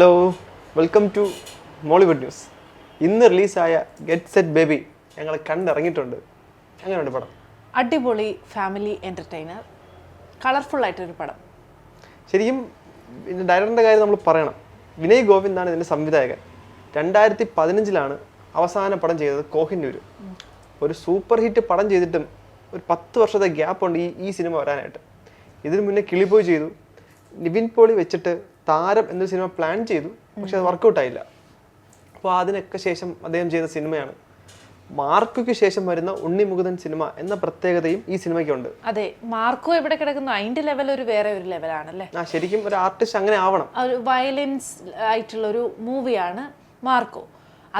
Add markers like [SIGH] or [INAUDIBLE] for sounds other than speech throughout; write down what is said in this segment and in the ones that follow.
Hello welcome to Mollywood news ഇന്ന് റിലീസായ get set baby ഞങ്ങൾ കണ്ടിറങ്ങിയിട്ടുണ്ട്. അങ്ങനെയുണ്ട് പടം? അടിപൊളി ഫാമിലി എന്റർടൈനർ കളർഫുൾ ആയിട്ടൊരു പടം. ശരിക്കും ഇതിന്റെ ഡയറക്ടറിന്റെ കാര്യം നമ്മൾ പറയണം. വിനയ് ഗോവിന്ദാണ് ഇതിന്റെ സംവിധായകൻ. രണ്ടായിരത്തി പതിനഞ്ചിലാണ് അവസാന പടം ചെയ്തത് കോഹിന്നൂർ ഒരു സൂപ്പർ ഹിറ്റ് പടം ചെയ്തിട്ടും ഒരു പത്ത് വർഷത്തെ ഗ്യാപ്പ് ഉണ്ട് ഈ ഈ സിനിമ വരാനായിട്ട്. ഇതിനു മുന്നേ കിളിപോയി ചെയ്തു. നിവിൻ പോളി വെച്ചിട്ട് താരം എന്ന സിനിമ പ്ലാൻ ചെയ്തു പക്ഷെ അത് വർക്ക്ഔട്ട് ആയില്ല. അപ്പോൾ അതിനൊക്കെ ശേഷം അദ്ദേഹം ചെയ്ത സിനിമയാണ്. മാർക്കുക്ക് ശേഷം വരുന്ന ഉണ്ണിമുകുതൻ സിനിമ എന്ന പ്രത്യേകതയും ഈ സിനിമയ്ക്കുണ്ട്. അതെ മാർക്കോ എവിടെ കിടക്കുന്നു? അതിന്റെ ലെവൽ ഒരു വേറെ ഒരു ലെവലാണല്ലേ ആ ശരിക്കും ഒരു ആർട്ടിസ്റ്റ് അങ്ങനെ ആവണം. ഒരു വയലൻസ് ആയിട്ടുള്ള ഒരു മൂവിയാണ് മാർക്കോ.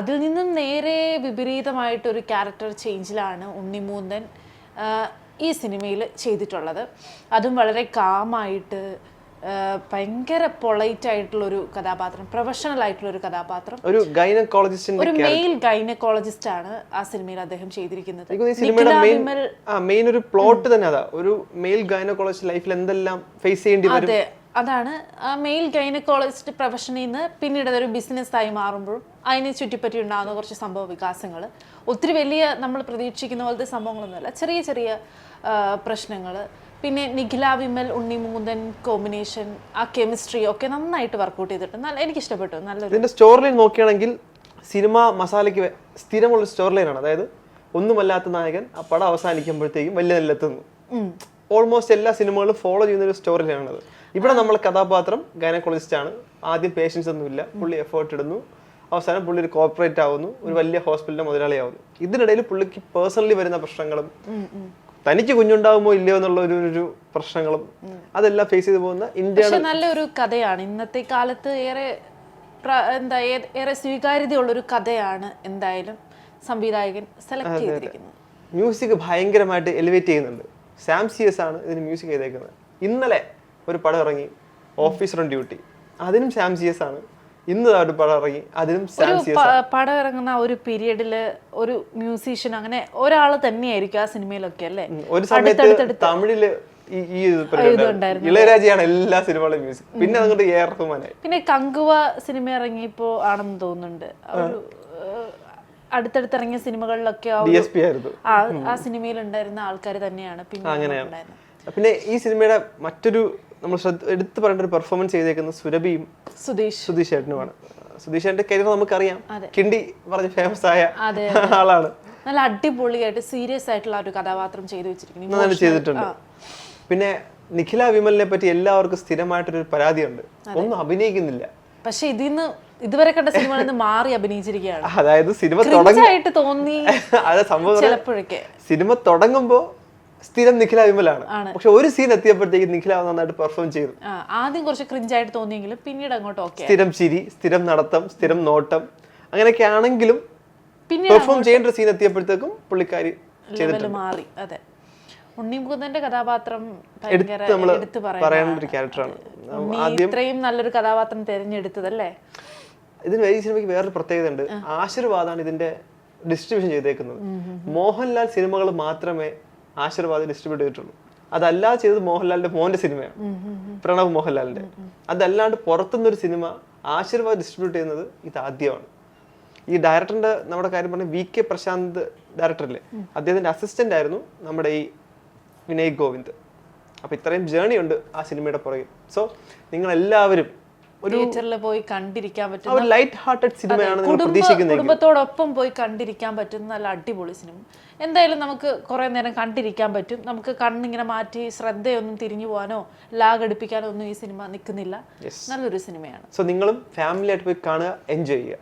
അതിൽ നിന്നും നേരെ വിപരീതമായിട്ട് ഒരു ക്യാരക്ടർ ചേഞ്ചിലാണ് ഉണ്ണിമൂന്തൻ ഈ സിനിമയിൽ ചെയ്തിട്ടുള്ളത്. അതും വളരെ കാമായിട്ട് ഭയങ്കര പൊളൈറ്റ് ആയിട്ടുള്ള ഒരു കഥാപാത്രം പ്രൊഫഷണൽ ആയിട്ടുള്ള ഒരു കഥാപാത്രം. ഒരു ഗൈനക്കോളജിസ്റ്റ് ഒരു മെയിൽ ഗൈനക്കോളജിസ്റ്റ് ആണ് ആ സിനിമയിൽ അദ്ദേഹം ചെയ്തിരിക്കുന്നത്. മെയിൻ ഒരു പ്ലോട്ട് തന്നെ അതാ. ഒരു മെയിൽ ഗൈനക്കോളജിസ്റ്റ് ലൈഫിൽ എന്തെല്ലാം ഫേസ് ചെയ്യേണ്ടി വരും? അതെ. അതാണ് ആ മെയിൽ ഗൈനക്കോളജിസ്റ്റ് പ്രൊഫഷനിൽ നിന്ന് പിന്നീട് അതൊരു ബിസിനസ്സായി മാറുമ്പോഴും അതിനെ ചുറ്റിപ്പറ്റി ഉണ്ടാകുന്ന കുറച്ച് സംഭവ വികാസങ്ങൾ ഒത്തിരി വലിയ നമ്മൾ പ്രതീക്ഷിക്കുന്ന പോലത്തെ സംഭവങ്ങളൊന്നുമല്ല ചെറിയ ചെറിയ പ്രശ്നങ്ങൾ പിന്നെ നിഖില വിമൽ ഉണ്ണിമൂന്തൻ കോമ്പിനേഷൻ ആ കെമിസ്ട്രി ഒക്കെ നന്നായിട്ട് വർക്കൗട്ട് ചെയ്തിട്ട് നല്ല എനിക്ക് ഇഷ്ടപ്പെട്ടു നല്ലൊരു ഇതിന്റെ സ്റ്റോറി ലൈൻ നോക്കുകയാണെങ്കിൽ സിനിമ മസാലയ്ക്ക് സ്ഥിരമുള്ള സ്റ്റോറി ലൈനാണ് അതായത് ഒന്നുമല്ലാത്ത നായകൻ ആ പടം അവസാനിക്കുമ്പോഴത്തേക്കും വലിയ നിലത്തെത്തുന്നു ഓൾമോസ്റ്റ് എല്ലാ സിനിമകളും ഫോളോ ചെയ്യുന്ന ഒരു സ്റ്റോറി ലൈനാണത് ഇവിടെ നമ്മൾ കഥാപാത്രം ഗൈനക്കോളജിസ്റ്റ് ആണ്. ആദ്യം പേഷ്യൻസ് ഒന്നുമില്ല പുള്ളി എഫേർട്ട് ഇടുന്നു. അവസാനം പുള്ളി ഒരു കോർപ്പറേറ്റ് ആവുന്നു. ഒരു വലിയ ഹോസ്പിറ്റലിന്റെ മുതലാളിയാവുന്നു. ഇതിനിടയിൽ പുള്ളിക്ക് പേഴ്സണലി വരുന്ന പ്രശ്നങ്ങളും തനിക്ക് കുഞ്ഞുണ്ടാവുമോ ഇല്ലയോ എന്നുള്ള ഒരു ഒരു പ്രശ്നങ്ങളും അതെല്ലാം ഫേസ് ചെയ്തു പോകുന്ന ഇന്ത്യ നല്ലൊരു കഥയാണ്. ഇന്നത്തെ കാലത്ത് ഏറെ എന്താ ഏറെ സ്വീകാര്യതയുള്ള ഒരു കഥയാണ് എന്തായാലും സംവിധായകൻ സെലക്ട് ചെയ്തിരിക്കുന്നത്. മ്യൂസിക് ഭയങ്കരമായിട്ട് എലിവേറ്റ് ചെയ്യുന്നുണ്ട്. സാം സി എസ് ആണ് ഇതിന് മ്യൂസിക് ചെയ്തേക്കുന്നത്. ഇന്നലെ ഒരു പടം ഇറങ്ങി ഓഫീസർ ഓൺ ഡ്യൂട്ടി അതിനും സാംസിയസ് ആണ്. ഇന്ന് ഒരു പടം ഇറങ്ങി അതിനും സാംസിയസ് പടം ഇറങ്ങുന്ന ഒരു പീരിയഡിൽ ഒരു മ്യൂസീഷ്യൻ അങ്ങനെ ഒരാൾ തന്നെയായിരിക്കും ആ സിനിമയിലൊക്കെ അല്ലേ? ഒരു സമയത്ത് തമിഴിൽ ഈ. ഇളയരാജയാണ് എല്ലാ സിനിമകളും മ്യൂസിക് പിന്നെ എ ആർ റഹ്മാനായി. പിന്നെ കങ്കുവ സിനിമ ഇറങ്ങിയപ്പോ ആണെന്ന് തോന്നുന്നുണ്ട്. ആ ഒരു അടുത്തടുത്ത് ഇറങ്ങിയ സിനിമകളിലൊക്കെ ആ ഒരു- ആയിരുന്നു. ആ ആ സിനിമയിൽ ഉണ്ടായിരുന്ന ആൾക്കാർ തന്നെയാണ് പിന്നെ ഉണ്ടായിരുന്നത്. പിന്നെ ഈ സിനിമയുടെ മറ്റൊരു നമ്മൾ ശ്രദ്ധ എടുത്തു പറയേണ്ട ഒരു പെർഫോമൻസ് ചെയ്തേക്കുന്നത് സുരഭിയും സുധീഷ്. സുധീഷ് ചേട്ടനുമാണ് സുധീഷ് ചേട്ടന്റെ കരിയർ നമുക്കറിയാം. കിണ്ടി പറഞ്ഞ് ഫേമസ് ആയ അതെ, ആളാണ്. നല്ല അടിപൊളിയായിട്ട് സീരിയസ് ആയിട്ടുള്ള ഒരു കഥാപാത്രം ചെയ്തു വെച്ചിരിക്കുന്നു. ചെയ്തിട്ടുണ്ട്. പിന്നെ നിഖില വിമലിനെ പറ്റി എല്ലാവർക്കും സ്ഥിരമായിട്ടൊരു പരാതിയുണ്ട്. ഒന്നും അഭിനയിക്കുന്നില്ല. പക്ഷെ ഇതിന്ന് ഇതുവരെ കണ്ട സിനിമകളിൽ നിന്ന് മാറി അഭിനയിച്ചിരിക്കുകയാണ്. അതായത് സിനിമ തുടങ്ങിയിട്ട് തോന്നി [LAUGHS] അതെ സംഭവം ചിലപ്പോഴൊക്കെ. സിനിമ തുടങ്ങുമ്പോ സ്ഥിരം നിഖില വിമലാണ് പക്ഷെ ഒരു സീൻ എത്തിയപ്പോഴത്തേക്ക് നിഖില നന്നായിട്ട് പെർഫോം ചെയ്തു. ആദ്യം കുറച്ച് ക്രിഞ്ചായിട്ട് തോന്നിയെങ്കിലും പിന്നീട് അങ്ങോട്ട് ഓക്കെ സ്ഥിരം ചിരി സ്ഥിരം നടത്തം സ്ഥിരം നോട്ടം അങ്ങനെയൊക്കെ ആണെങ്കിലും പെർഫോം ചെയ്യേണ്ട ഒരു സീൻ എത്തിയപ്പോഴത്തേക്കും പുള്ളിക്കാരി മാറി അതെ. ഉണ്ണിമുകുന്ദന്റെ കഥാപാത്രം എടുത്ത് പറയേണ്ട ഒരു ക്യാരക്ടറാണ് ഇത്രയും നല്ലൊരു കഥാപാത്രം തിരഞ്ഞെടുത്തതല്ലേ? ഇതിന് ഈ സിനിമയ്ക്ക് വേറൊരു പ്രത്യേകത ഉണ്ട് ആശീർവാദാണ് ഇതിന്റെ ഡിസ്ട്രിബ്യൂഷൻ ചെയ്തേക്കുന്നത്. മോഹൻലാൽ സിനിമകൾ മാത്രമേ ആശീർവാദ് ഡിസ്ട്രിബ്യൂട്ട് ചെയ്തിട്ടുള്ളൂ. അതല്ലാതെ ചെയ്തത് മോഹൻലാലിന്റെ മോന്റെ സിനിമയാണ്. പ്രണവ് മോഹൻലാലിന്റെ. അതല്ലാണ്ട് പുറത്തുനിന്നൊരു സിനിമ ആശീർവാദ് ഡിസ്ട്രിബ്യൂട്ട് ചെയ്യുന്നത് ഇത് ആദ്യമാണ്. ഈ ഡയറക്ടറിന്റെ നമ്മുടെ കാര്യം പറഞ്ഞ വി കെ പ്രശാന്ത് ഡയറക്ടറില്ലേ? അദ്ദേഹത്തിന്റെ അസിസ്റ്റന്റ് ആയിരുന്നു നമ്മുടെ ഈ വിനയ് ഗോവിന്ദ്. അപ്പൊ ഇത്രയും ജേണി ഉണ്ട് ആ സിനിമയുടെ പുറകിൽ. സോ നിങ്ങൾ എല്ലാവരും പോയി കണ്ടിരിക്കാൻ പറ്റുന്ന ലൈറ്റ് ഹാർട്ടഡ് കുടുംബത്തോടൊപ്പം പോയി കണ്ടിരിക്കാൻ പറ്റുന്ന നല്ല അടിപൊളി സിനിമ എന്തായാലും നമുക്ക് കുറേ നേരം കണ്ടിരിക്കാൻ പറ്റും. നമുക്ക് കണ്ണിങ്ങനെ മാറ്റി ശ്രദ്ധയൊന്നും തിരിഞ്ഞു പോകാനോ ലാഗ് അടുപ്പിക്കാനോ ഒന്നും ഈ സിനിമ നിൽക്കുന്നില്ല. നല്ലൊരു സിനിമയാണ് സോ നിങ്ങളും ഫാമിലിയായിട്ട് പോയി കാണുക എൻജോയ് ചെയ്യുക.